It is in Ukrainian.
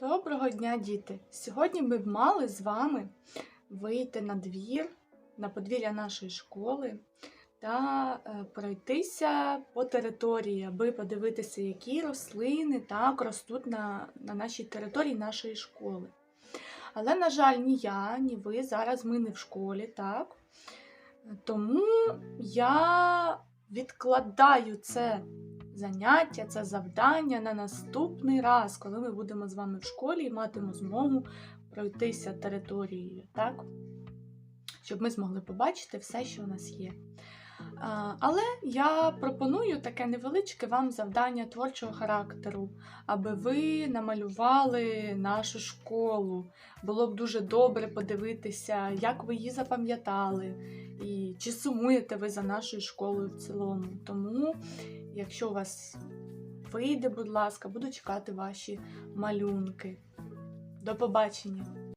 Доброго дня, діти! Сьогодні ми б мали з вами вийти на двір, на подвір'я нашої школи та е, пройтися по території, аби подивитися, які рослини так ростуть на, на нашій території нашої школи. Але, на жаль, ні я, ні ви зараз ми не в школі, так? Тому я відкладаю це заняття, це завдання на наступний раз, коли ми будемо з вами в школі і матимемо змогу пройтися територією, так? Щоб ми змогли побачити все, що у нас є. Але я пропоную таке невеличке вам завдання творчого характеру, аби ви намалювали нашу школу. Було б дуже добре подивитися, як ви її запам'ятали, і чи сумуєте ви за нашою школою в цілому. Тому Якщо у вас вийде, будь ласка, буду чекати ваші малюнки. До побачення!